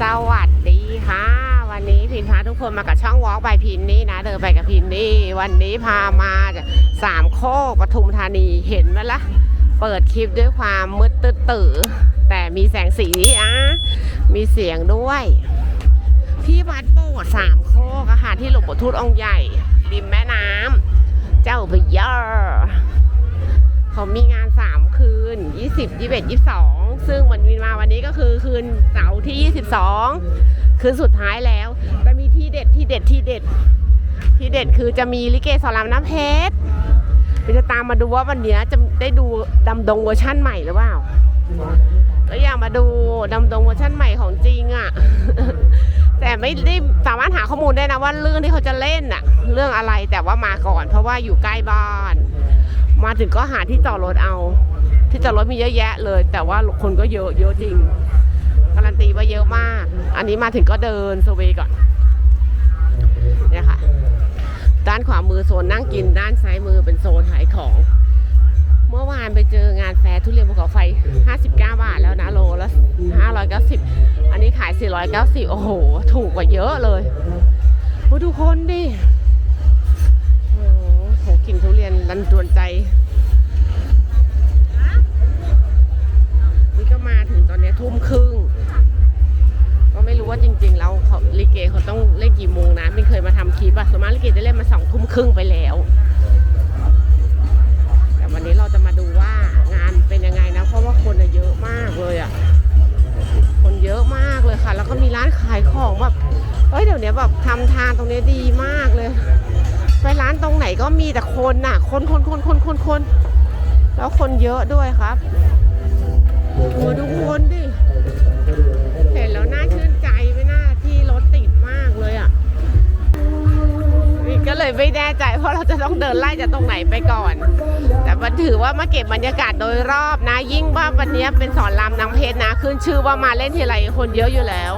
สวัสดีค่ะ วันนี้พินพาทุกคนมากับช่องวอล์กบายพินนี่นะ เดินไปกับพินนี่ วันนี้พามาสามโคกปทุมธานีเห็นไหมละ่ะเปิดคลิปด้วยความมืดตื้อตื่อแต่มีแสงสีอะมีเสียงด้วย ที่วัดโบสถ์สามโคกอะค่ะที่หลวงปู่ทูตองค์ใหญ่ริมแม่น้ำเจ้าพยาเขามีงาน3คืน20 21 22 ซึ่งวันวินมาวันนี้ก็คือคืนเสาร์ที่ 22 คืนสุดท้ายแล้วแต่มีที่เด็ดที่เด็ดที่เด็ด ที่เด็ดคือจะมีลิเกสอนรามน้ำเพชรเราจะตามมาดูว่าวันนี้จะได้ดูดำดงเวอร์ชั่นใหม่หรือเปล่าก็อยากมาดูดำดงเวอร์ชั่นใหม่ของจริงอะ แต่ไม่ได้สามารถหาข้อมูลได้นะว่าเรื่องที่เขาจะเล่นอะ เรื่องอะไรแต่ว่ามาก่อน เพราะว่าอยู่ใกล้บ้าน มาถึงก็หาที่จอดรถเอา ที่จอดรถมีเยอะแยะเลย แต่ว่าคนก็เยอะเยอะจริง การันตีว่าเยอะมาก อันนี้มาถึงก็เดินสเวย์ก่อนเนี่ยค่ะ ด้านขวามือโซนนั่งกิน ด้านซ้ายมือเป็นโซนขายของ เมื่อวานไปเจองานแฟร์ทุเรียนภูเขาไฟ 59 บาทแล้วนะโลละ590 อันนี้ขาย 490 โอ้โห ถูกกว่าเยอะเลยโอ้ดูคนดิโอ้โหกินทุเรียนรันจวนใจ ครึ่งไปแล้ว แต่วันนี้เราจะมาดูว่างานเป็นยังไงนะ เพราะว่าคนเยอะมากเลยอะคนเยอะมากเลยค่ะ แล้วก็มีร้านขายของแบบเอ้ยเดี๋ยวนี้แบบทำทานตรงนี้ดีมากเลย ไปร้านตรงไหนก็มีแต่คนน่ะ คนคนคนคนคนคนแล้วคนเยอะด้วยครับโอ้ดูคนดิ เลยไม่แน่ใจ เพราะเราจะต้องเดินไล่จากตรงไหนไปก่อน แต่มันถือว่ามาเก็บบรรยากาศโดยรอบนะ ยิ่งว่าวันนี้เป็นสอนรามนางเพชรนะ ขึ้นชื่อว่ามาเล่นทีไรคนเยอะอยู่แล้ว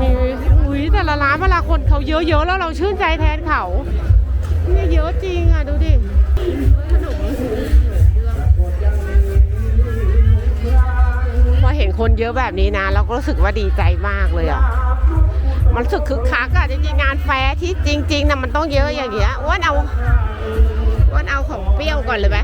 มีอุ้ยแต่ละร้านเวลาคนเขาเยอะๆแล้วเราชื่นใจแทนเขาเนี่ยเยอะจริงอะ ดูดิ คนเยอะแบบนี้นะ เราก็รู้สึกว่าดีใจมากเลยอะมันรู้สึกคึกคักอะจริงๆงานแฟร์ที่จริงๆนะมันต้องเยอะอย่างเงี้ยอ้วนเอาอ้วนเอาของเปรี้ยวก่อนเลยไหม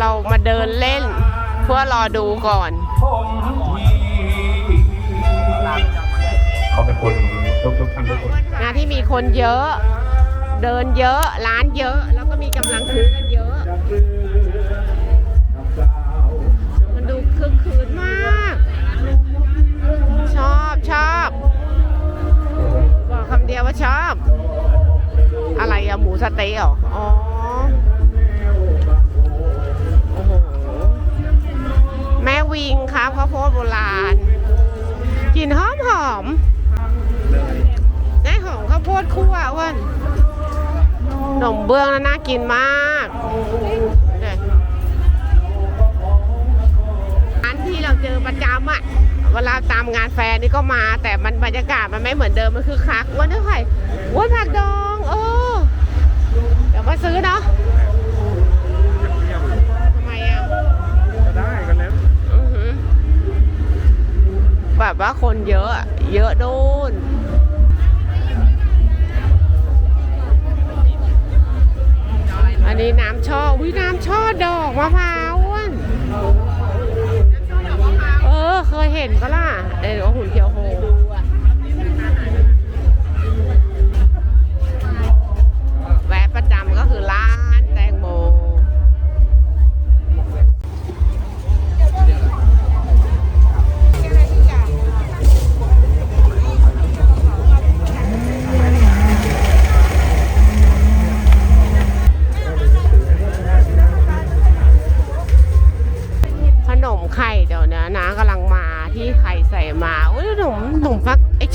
เรามาเดินเล่น เพื่อรอดูก่อนเขาเป็นคนทุกทุกท่านทุกคนงานที่มีคนเยอะ เดินเยอะ ร้านเยอะ แล้วก็มีกำลังซื้อกันเยอะ มันดูคึกคืนมาก ชอบชอบบอกคำเดียวว่าชอบ อะไรอะหมูสะเต๊ะเหรอ อ๋อ วิงครับข้าวโพดโบราณกลิ่นหอมหอมได้หอมข้าวโพดคั่วอ้วนขนมเบื้องแล้วน่ากินมากเนี่ยร้านที่เราเจอประจำอะเวลาตามงานแฟร์นี่ก็มา แต่มันบรรยากาศมันไม่เหมือนเดิมมันคือคักอ้นเท่าไหร่อ้วนผัก เยอะ เยอะโน่นอันนี้น้ำช่ออุ้ยน้ำช่อดอกมะพร้าวอ้วนเออ เคยเห็นปะล่ะเออว่าหุ่นเขียว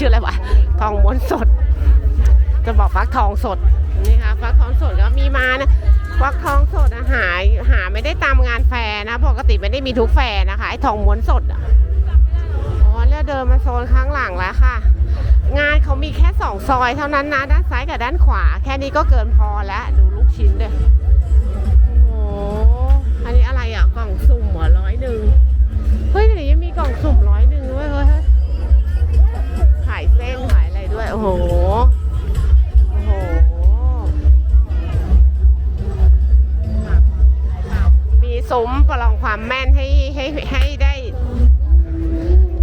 ชื่ออะไรวะทองม้วนสด จะบอกฟักทองสดนี่ค่ะฟักทองสดก็มีมานะฟักทองสดหายหาไม่ได้ตามงานแฟนะ ปกติไม่ได้มีทุกแฟนะคะไอทองม้วนสดอ๋อแล้วเดินมาโซนข้างหลังแล้วค่ะ งานเขามีแค่สองซอยเท่านั้นนะด้านซ้ายกับด้านขวา แค่นี้ก็เกินพอแล้วดูลูกชิ้นด้วยโอ้โหอันนี้อะไรอะกล่องสุ่มเหรอร้อยหนึ่ง ความแม่นให้ให้ให้ได้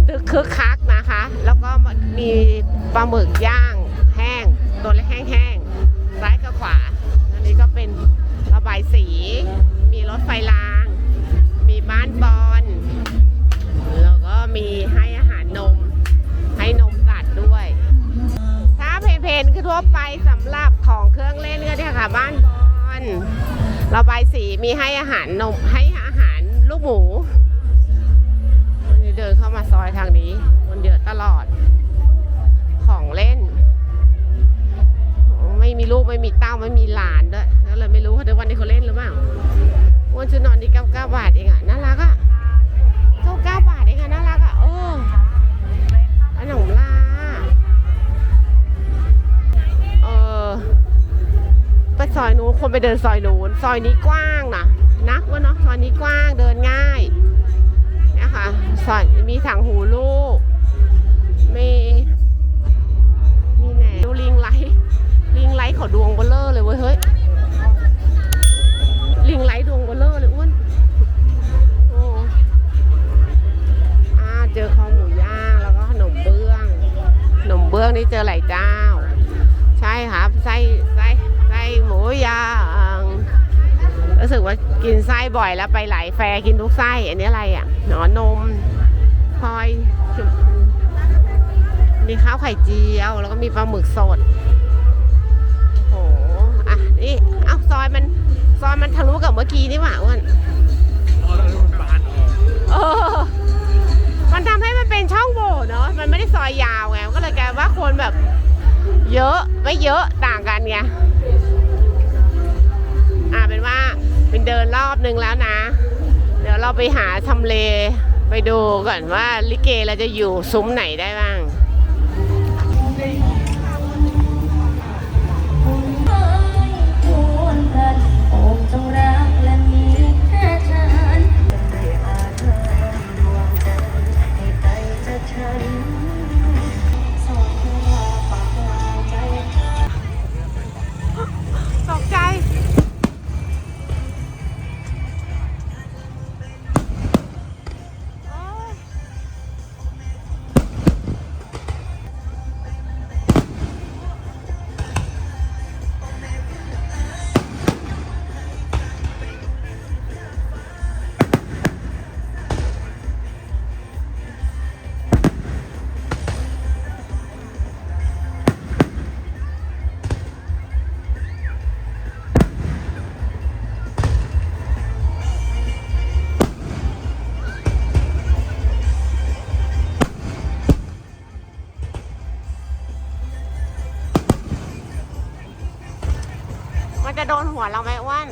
ตึกคึกคักนะคะ แล้วก็มีปลาหมึกย่างแห้ง ตัวเล็กแห้งๆซ้ายกับขวา อันนี้ก็เป็นระบายสี มีรถไฟราง มีบ้านบอลแล้วก็มีให้อาหารนม ให้นมสัตว์ด้วย ถ้าเพนๆคือทั่วไปสำหรับของเครื่องเล่นก็เนี่ยค่ะบ้านบอลระบายสีมีให้อาหารนมให้อา หมูวันนี้เดินเข้ามาซอยทางนี้คนเยอะตลอด ของเล่น ไม่มีลูกไม่มีเต้าไม่มีหลานด้วยแล้วเลยไม่รู้ว่าววันนี้เขาเล่นหรือเปล่าวันชุดนอนนี่เก้าเก้าบาทเองอะน่ารักอะเก้าเก้าบาทเองอะน่ารักอะเออขนมลาเออไปซอยนู้นคนไปเดินซอยนู้นซอยนี้กว้าง กินไส้บ่อยแล้วไปหลายแฟกินทุกไส้ อันนี้อะไรอะหนอนมพลอย มีข้าวไข่เจียว แล้วก็มีปลาหมึกสดโอ้โหอะ นี่ เอ้าซอยมัน ซอยมันทะลุกับเมื่อกี้นี่หว่าอ้วนเออมันทำให้มันเป็นช่องโหว่เนาะ มันไม่ได้ซอยยาวไง ก็เลยกลายว่าคนแบบ เยอะ ไม่เยอะต่างกันไง อ่าเป็นว่า เป็นเดินรอบนึงแล้วนะ เดี๋ยวเราไปหาทำเล ไปดูก่อนว่าลิเกเราจะอยู่ซุ้มไหนได้บ้าง จะโดนหัวเราไหมอ้วน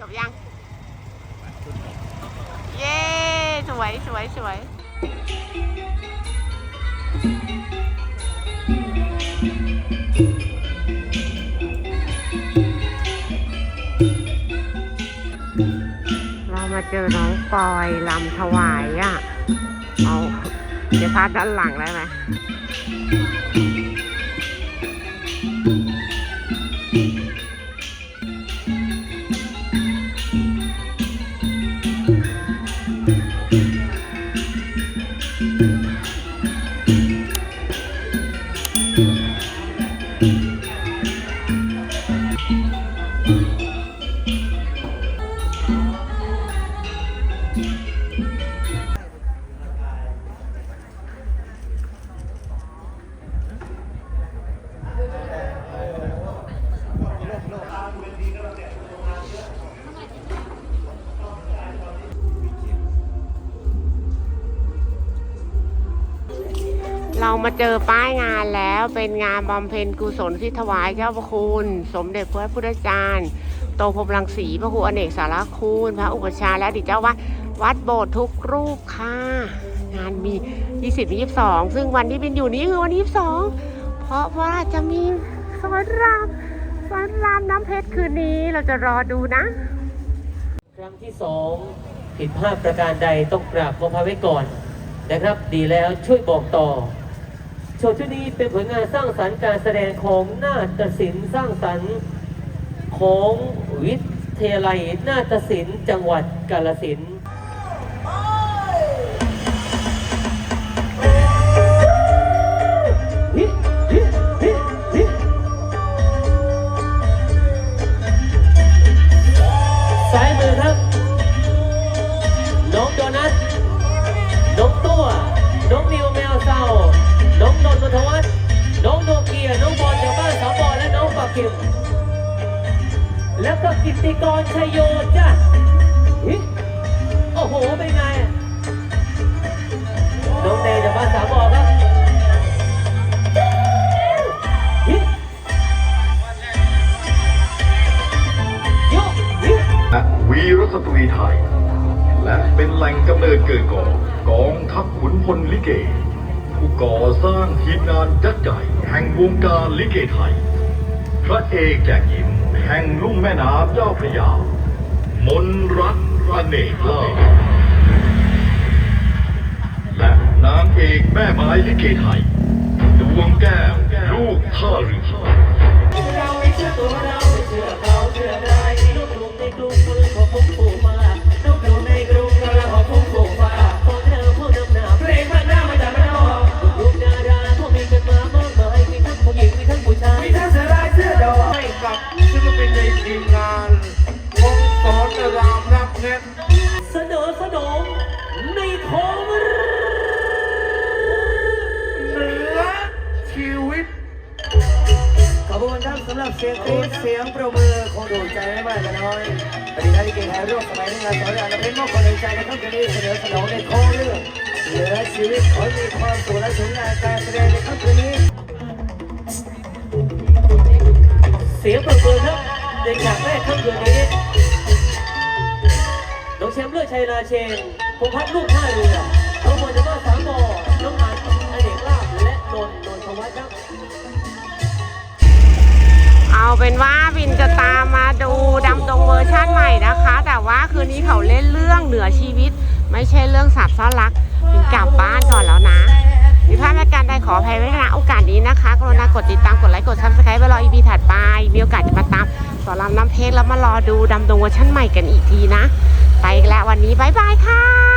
จบยัง เย้ สวยสวยสวยเรามาเจอน้องปอยลำถวายอะ เอา เดี๋ยวพาด้านหลังได้ไหม เรามาเจอป้ายงานแล้วเป็นงานบำเพ็ญกุศลที่ถวายเจ้าพระคุณ สมเด็จพระพุทธจารย์โตพรมรังสีพระครูอเนกสารคุณ พระอุปชาย์และอดีตเจ้าวัดวัดโบสถ์ทุกรูปค่ะ งานมี 20 22 ซึ่งวันที่เป็นอยู่นี้คือวันที่22 เพราะว่าจะมีสอนรามสอนรามน้ำเพชรคืนนี้เราจะรอดูนะ ครั้งที่สองผิดพลาดประการใดต้องกราบขอพาไว้ก่อนนะครับดีแล้วช่วยบอกต่อ โชว์ชุดนี้เป็นผลงานสร้างสรรค์การแสดงของนาฏศิลป์สร้างสรรค์ของวิทยาลัยนาฏศิลป์จังหวัดกาฬสินธุ์ ร้างานยักษ์ใหญ่แห่งวงการลิเกไทย พระเอกแจกยิ้มแห่งลุ่มแม่น้ำเจ้าพระยา มนรักอเนกเล่าและนางเอกแม่ไม้ลิเกไทย ดวงแก้วลูกท่าเรือ เสนอสนอในท้องเหนือชีวิต ขอบคุณครับสำหรับเสียงกรี๊ดเสียงประมือคงดนใจไม่มากก็น้อยปฏิทัติเก่งไทยร่วมสมัยในงานสอนรามเป็นมอบความในใจในค่ำคืนนี้เสนอสนองในโค้งเรื่องเหลือชีวิตขอให้มีความสุขและสมงานการแสดงในค่ำคืนนี้ เสียงปรบมือครับในฉากแรกค่ำคืนนี้ น้องแชมป์เลือดชัยราเชนพงพัฒน์ลูกท่าเรือน้องบอลจากบ้าสามบอน้องอันอเนกลาบและนนนนทวัฒน์ครับ เอาเป็นว่าบินจะตามมาดูดำตรงเวอร์ชั่นใหม่นะคะ แต่ว่าคืนนี้เขาเล่นเรื่องเหนือชีวิต ไม่ใช่เรื่องสัตว์ซ่อนรักบินกลับบ้านก่อนแล้วนะมีพลาดในการใดขออภัยไว้ณโอกาสนี้นะคะกรุณากดติดตามกดไลค์กดซับสไครต์ไว้รออีพีถัดไป มีโอกาสจะมาตามสอนรามน้ำเพชรแล้วมารอดูดำตรงเวอร์ชั่นใหม่กันอีกทีนะ ไปแล้ววันนี้บายบายค่ะ